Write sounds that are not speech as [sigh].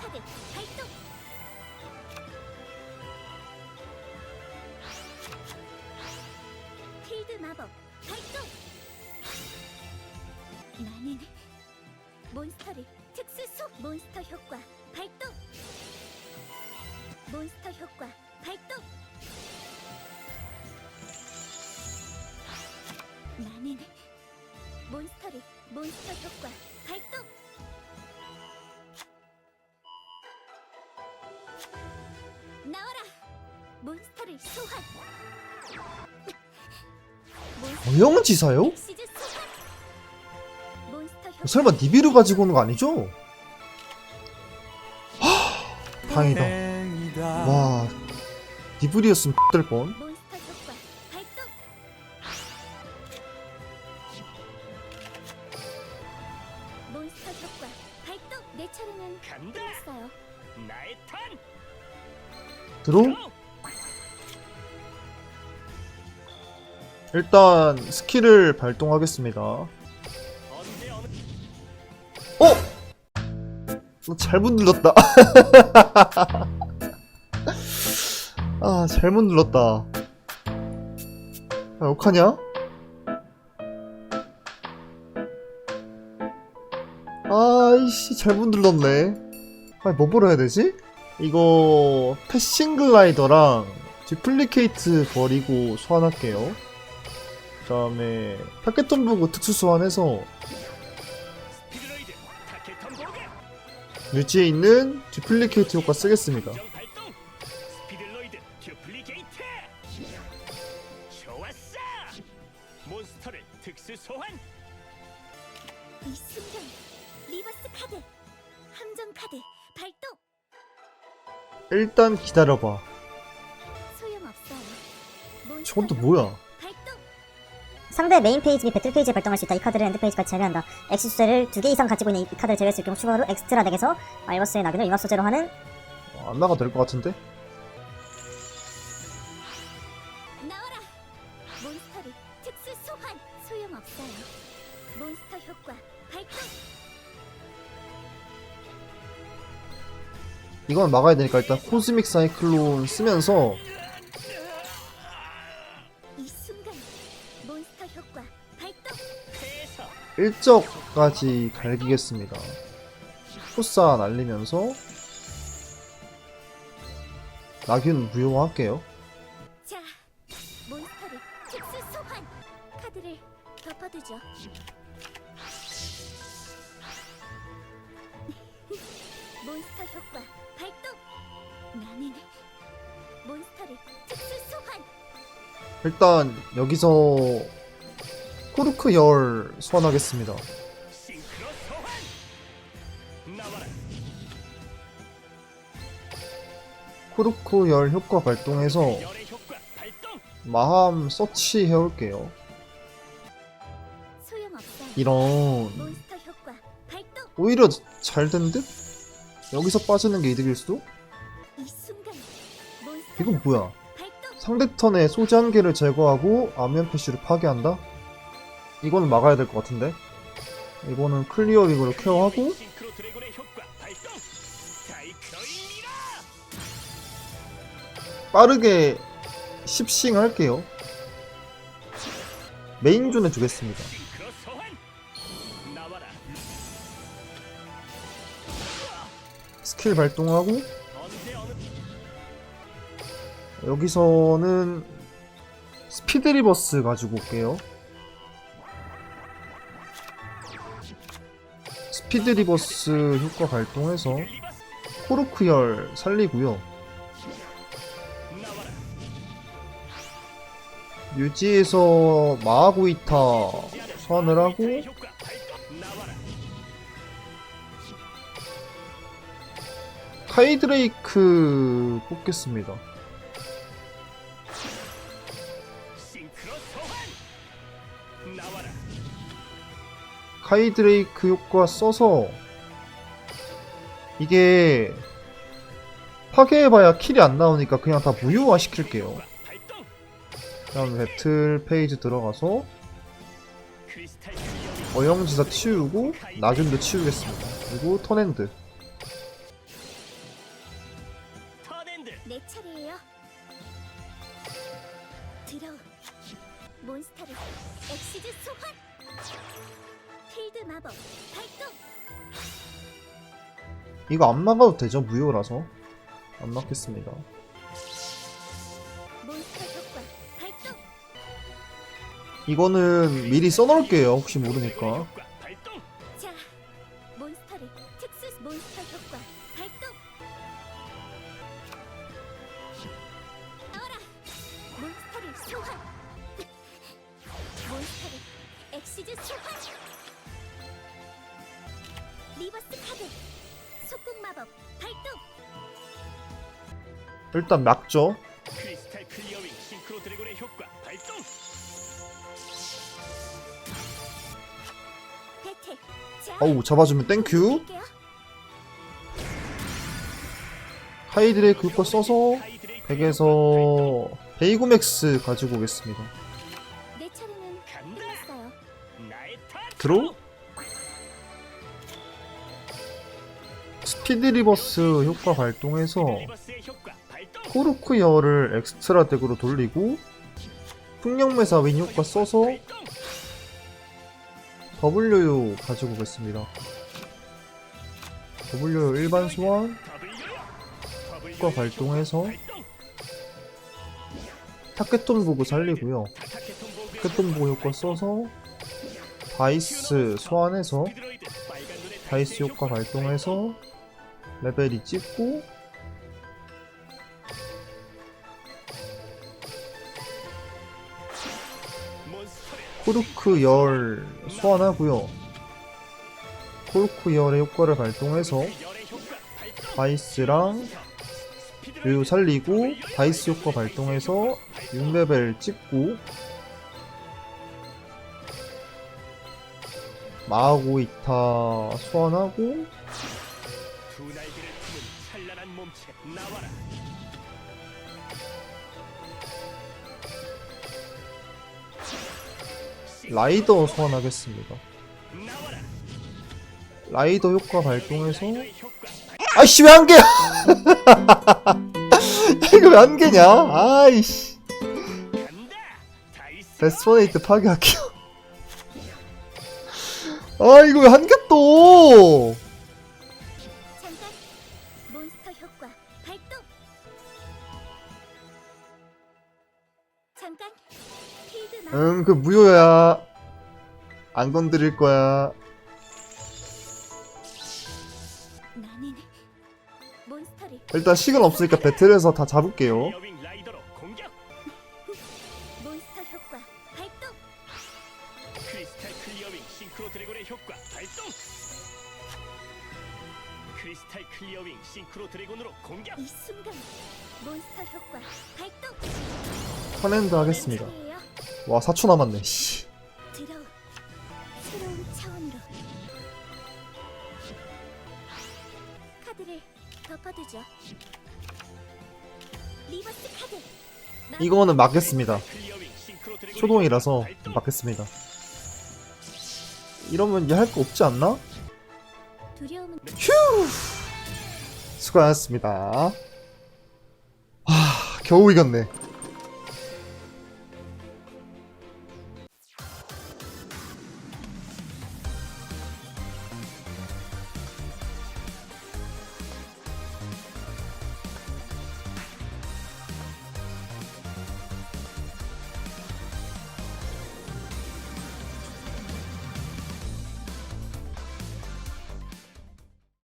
카드 발동 필드 마법 발동! 나는 몬스터를 특수 속 몬스터 효과 발동! 몬스터 효과 발동! 나는 몬스터를 몬스터 효과 발동! 나와라! 몬스터를 소환 효과 설마 니비루 가지고 오는 거 아니죠? 하, 다행이다. 와, 니비루였으면 X될 뻔. 끝났어 일단 스킬을 발동하겠습니다. 어? 어, 잘못 눌렀다. [laughs] 아, 잘못 눌렀다. 아, 어떡하냐? 아이씨, 잘못 눌렀네. 아, 뭐 보러 해야 되지? 이거, 패싱 글라이더랑 디플리케이트 버리고 소환할게요. 그 다음에, 파켓톤 보고 특수 소환해서 스피드로이드 타켓턴 보게. 뮤지에 있는 디플리케이트 효과 쓰겠습니다. 듀플리케이트. 순간 리버스 카드 함정 카드 발동 일단 기다려봐. 소용없어요 저건 또 뭐야? 상대 메인 페이지 및 배틀 페이지에 발동할 수 있다. 이 카드를 엔드 페이지까지 제외한다. 엑시 수제를 두 개 이상 가지고 있는 이 카드를 제외했을 경우 추가로 엑스트라 덱에서 마이버스의 낙인을 융합 소재로 하는 어, 안 나가도 될것 같은데? 나와라 몬스터를 특수 소환 소용없어요 몬스터 효과 발동 이건 막아야 되니까 일단 코스믹 사이클론 쓰면서 일적까지 갈기겠습니다. 포사 날리면서 낙윤 무효화할게요. 자 몬스터를 특수 소환 카드를 덮어두죠 [laughs] 몬스터 효과 발동 나는 몬스터를 특수 소환 일단 여기서 코르크 열 소환하겠습니다. 코르크 열 효과 발동해서. 마함 서치 해올게요. 이런 오히려 잘된 듯? 여기서 빠지는 게 이득일 수도? 이 이건 뭐야? 상대 턴에 소지 한 개를 제거하고 아미안 패시를 파괴한다? 이거는 막아야 될 것 같은데? 이거는 케어하고 효과 발동. 다이크로이미라. 빠르게 10싱 할게요. 메인존에. 나와라. 스킬 발동하고 여기서는 스피드 리버스 가지고 올게요. 스피드 리버스 효과 발동해서. 코르크열 살리고요. 유지에서 마하구이타 소환을 하고. 카이드레이크 뽑겠습니다. 카이드레이크 효과 써서 이게 파괴해봐야 킬이 안 나오니까 그냥 다 무효화 시킬게요. 다음 배틀 페이지 들어가서 어영지사 치우고 나균도 치우겠습니다. 그리고 턴핸드 이거 안 막아도 되죠? 무효라서 안 막겠습니다. 이거는 미리 써놓을게요. 혹시 모르니까. 몬스터를 엑시즈 소환. 리버스 카드. 속공 마법 발동. 일단 막죠. 크리스탈 클리어링 싱크로 드래곤의 효과 발동. 자, 어우 잡아주면 땡큐. 드릴게요. 하이드레이크 효과 써서 100에서 베이고맥스 가지고 오겠습니다. 내 차례는 간다. 끝났어요. 나의 탓 드로우? 스피드 리버스 효과 발동해서 리버스의 효과 발동 코르크 열을 엑스트라 덱으로 돌리고 풍력매사 윈 효과 써서 W 가지고 오겠습니다. W 일반 소환, 효과 발동해서 발동 타켓톤 보고 살리고요. 타켓톤 보고 효과 써서 다이스 소환해서 다이스의 효과 발동해서 레벨이 찍고 코르크 열 소환하고요. 코르크 열의 효과를 발동해서 다이스랑 묘 살리고 다이스 효과 발동해서 6레벨 찍고 마하고 이타 소환하고 몸체 나와라 라이더 소환하겠습니다. 라이더 효과 발동해서 아이씨 왜한 개야? [laughs] 이거 왜한 개냐? 아이씨 베스퍼네이트 파괴할게요. [laughs] 아 이거 왜 한 개 또? 응 그 무효야. 안 건드릴 거야. 일단 시간 없으니까 배틀에서 다 잡을게요. 크리스탈 클리어윙 싱크로 드래곤의 효과 발동 크리스탈 클리어윙 싱크로 드래곤으로 공격 이 순간 몬스터 효과 발동. 턴핸드 하겠습니다. 와 4초 남았네. 씨. 이거는 막겠습니다. 초동이라서 발동. 막겠습니다. 이러면 이제 할 거 없지 않나? 두려움은 수고하셨습니다. 하, 겨우 이겼네.